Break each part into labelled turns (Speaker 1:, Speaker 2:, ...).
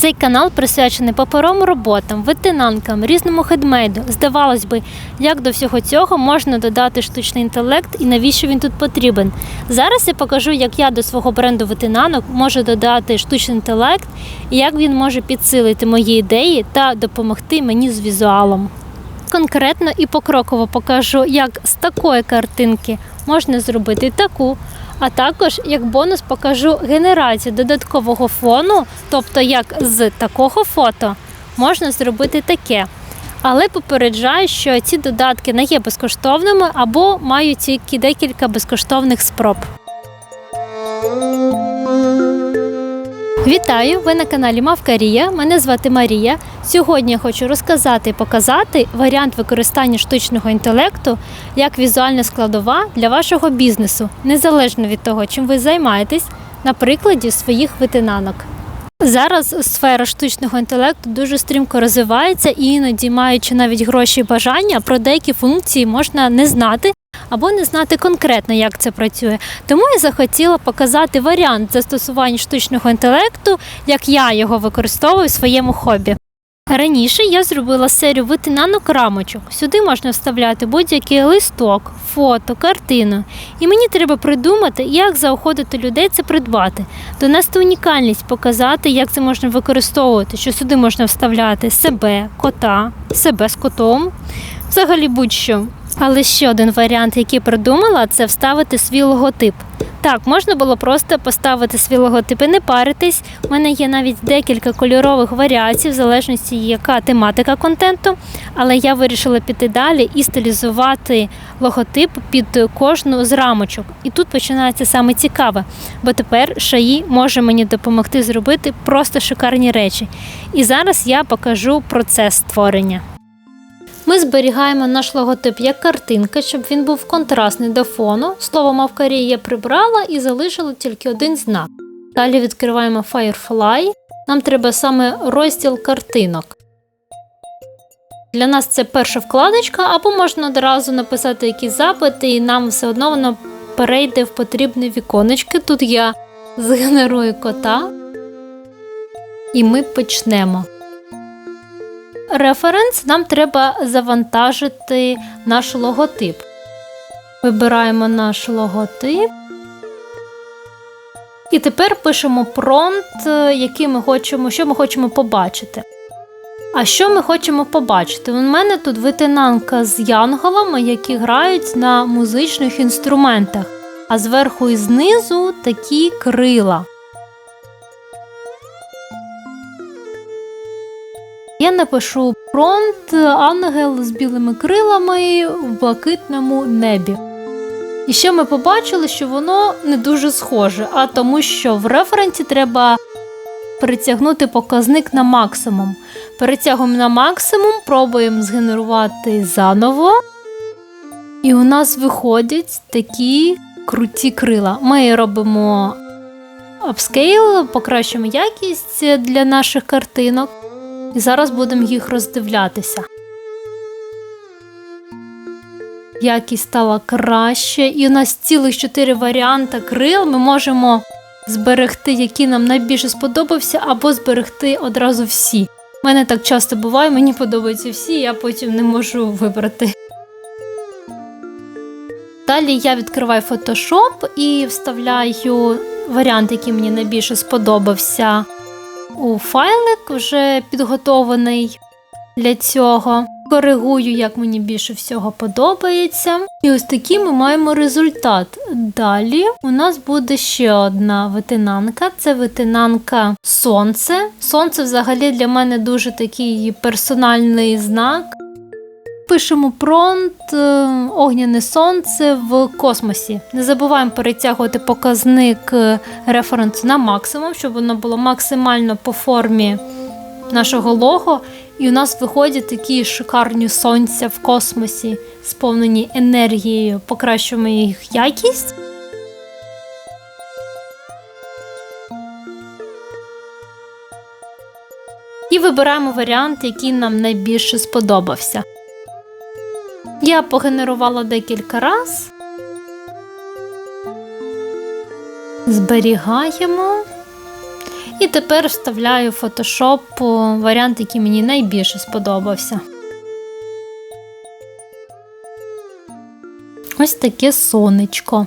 Speaker 1: Цей канал присвячений паперовим роботам, ветенанкам, різному хедмейду. Здавалось би, як до всього цього можна додати штучний інтелект і навіщо він тут потрібен. Зараз я покажу, як я до свого бренду ветенанок можу додати штучний інтелект і як він може підсилити мої ідеї та допомогти мені з візуалом. Конкретно і покроково покажу, як з такої картинки можна зробити таку. А також як бонус покажу генерацію додаткового фону, тобто як з такого фото можна зробити таке. Але попереджаю, що ці додатки не є безкоштовними або мають тільки декілька безкоштовних спроб. Вітаю! Ви на каналі Мавкарія. Мене звати Марія. Сьогодні я хочу розказати і показати варіант використання штучного інтелекту як візуальна складова для вашого бізнесу, незалежно від того, чим ви займаєтесь, на прикладі своїх ветенанок. Зараз сфера штучного інтелекту дуже стрімко розвивається і іноді, маючи навіть гроші і бажання, про деякі функції можна не знати або не знати конкретно, як це працює. Тому я захотіла показати варіант застосування штучного інтелекту, як я його використовую в своєму хобі. Раніше я зробила серію витинанок рамочок. Сюди можна вставляти будь-який листок, фото, картину. І мені треба придумати, як заохотити людей це придбати, донести унікальність, показати, як це можна використовувати, що сюди можна вставляти себе, кота, себе з котом, взагалі будь-що. Але ще один варіант, який придумала, це вставити свій логотип. Так, можна було просто поставити свій логотип і не паритись. У мене є навіть декілька кольорових варіацій, в залежності, яка тематика контенту. Але я вирішила піти далі і стилізувати логотип під кожну з рамочок. І тут починається саме цікаве, бо тепер шаї може мені допомогти зробити просто шикарні речі. І зараз я покажу процес створення. Ми зберігаємо наш логотип як картинка, щоб він був контрастний до фону. Слово мавкарі я прибрала і залишила тільки один знак. Далі відкриваємо Firefly. Нам треба саме розділ картинок. Для нас це перша вкладочка, або можна одразу написати якісь запити, і нам все одно воно перейде в потрібне віконечко. Тут я згенерую кота. І ми почнемо. Референс нам треба завантажити наш логотип. Вибираємо наш логотип. І тепер пишемо промпт, який ми хочемо, що ми хочемо побачити. А що ми хочемо побачити? У мене тут витинанка з янголами, які грають на музичних інструментах, а зверху і знизу такі крила. Я напишу промпт ангел з білими крилами в блакитному небі. І ще ми побачили, що воно не дуже схоже, а тому, що в референсі треба перетягнути показник на максимум. Перетягуємо на максимум, пробуємо згенерувати заново. І у нас виходять такі круті крила. Ми робимо апскейл, покращуємо якість для наших картинок. І зараз будемо їх роздивлятися. Якість стала краще, і у нас цілих чотири варіанти крил. Ми можемо зберегти, який нам найбільше сподобався, або зберегти одразу всі. У мене так часто буває, мені подобаються всі, я потім не можу вибрати. Далі я відкриваю Photoshop і вставляю варіант, який мені найбільше сподобався у файлик, вже підготований для цього. Коригую, як мені більше всього подобається. І ось такий ми маємо результат. Далі у нас буде ще одна витинанка це витинанка Сонце. Сонце взагалі для мене дуже такий персональний знак. Пишемо пронт огняне сонце в космосі. Не забуваємо перетягувати показник референсу на максимум, щоб воно було максимально по формі нашого лого. І у нас виходять такі шикарні сонця в космосі, сповнені енергією, покращуємо їх якість. І вибираємо варіант, який нам найбільше сподобався. Я погенерувала декілька раз. Зберігаємо. І тепер вставляю в Photoshop варіант, який мені найбільше сподобався. Ось таке сонечко.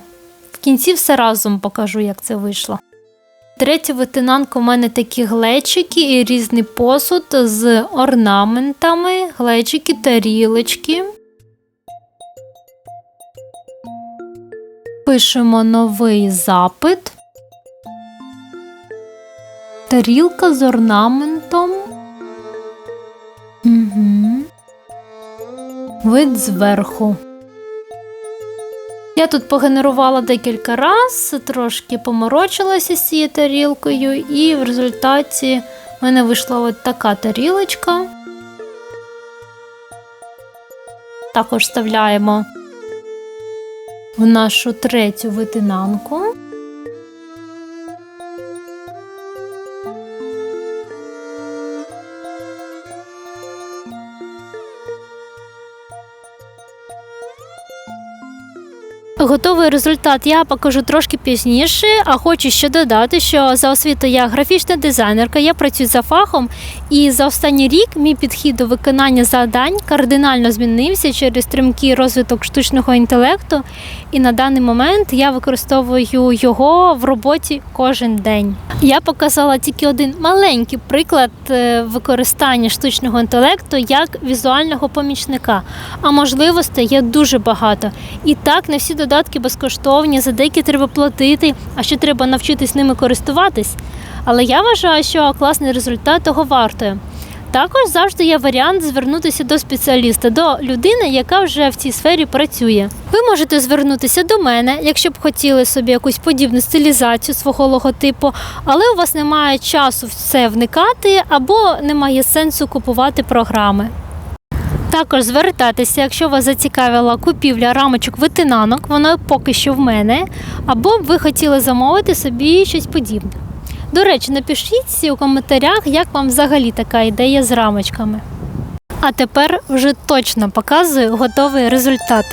Speaker 1: В кінці все разом покажу, як це вийшло. Третя витинанка у мене такі глечики і різний посуд з орнаментами, глечики, тарілочки. Пишемо новий запит. Тарілка з орнаментом. Угу. Вид зверху. Я тут погенерувала декілька раз, трошки поморочилася з цією тарілкою, і в результаті в мене вийшла от така тарілочка. Також вставляємо в нашу третю витинанку. Готовий результат я покажу трошки пізніше, а хочу ще додати, що за освітою я графічна дизайнерка, я працюю за фахом, і за останній рік мій підхід до виконання завдань кардинально змінився через стрімкий розвиток штучного інтелекту. І на даний момент я використовую його в роботі кожен день. Я показала тільки один маленький приклад е, використання штучного інтелекту як візуального помічника, а можливостей є дуже багато. І так не всі додатки безкоштовні, за деякі треба платити, а ще треба навчитись ними користуватись. Але я вважаю, що класний результат того вартує. Також завжди є варіант звернутися до спеціаліста, до людини, яка вже в цій сфері працює. Ви можете звернутися до мене, якщо б хотіли собі якусь подібну стилізацію свого логотипу, але у вас немає часу в це вникати або немає сенсу купувати програми. Також звертайтеся, якщо вас зацікавила купівля рамочок витинанок, воно поки що в мене, або ви хотіли замовити собі щось подібне. До речі, напишіть у коментарях, як вам взагалі така ідея з рамочками. А тепер вже точно показую готовий результат.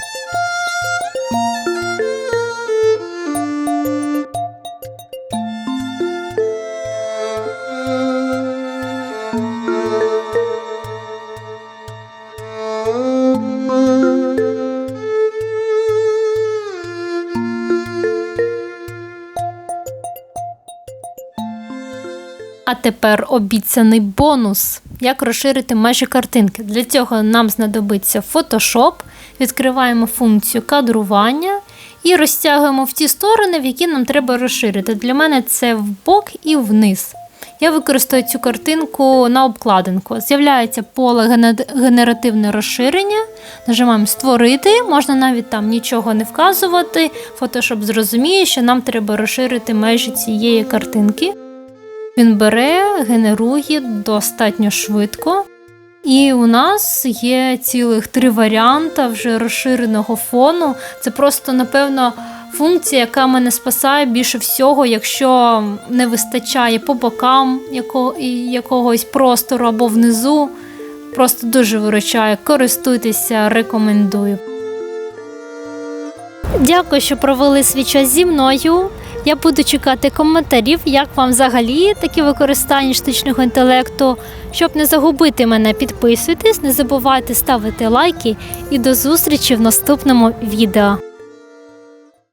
Speaker 1: А тепер обіцяний бонус. Як розширити межі картинки. Для цього нам знадобиться Photoshop, відкриваємо функцію кадрування і розтягуємо в ті сторони, в які нам треба розширити. Для мене це вбок і вниз. Я використаю цю картинку на обкладинку. З'являється поле генеративне розширення. Нажимаємо Створити, можна навіть там нічого не вказувати. Photoshop зрозуміє, що нам треба розширити межі цієї картинки. Він бере, генерує достатньо швидко. І у нас є цілих три варіанти вже розширеного фону. Це просто, напевно, функція, яка мене спасає більше всього, якщо не вистачає по бокам яко- якогось простору або внизу. Просто дуже виручає. Користуйтеся, рекомендую. Дякую, що провели свій час зі мною. Я буду чекати коментарів, як вам взагалі такі використання штучного інтелекту. Щоб не загубити мене, підписуйтесь, не забувайте ставити лайки і до зустрічі в наступному відео.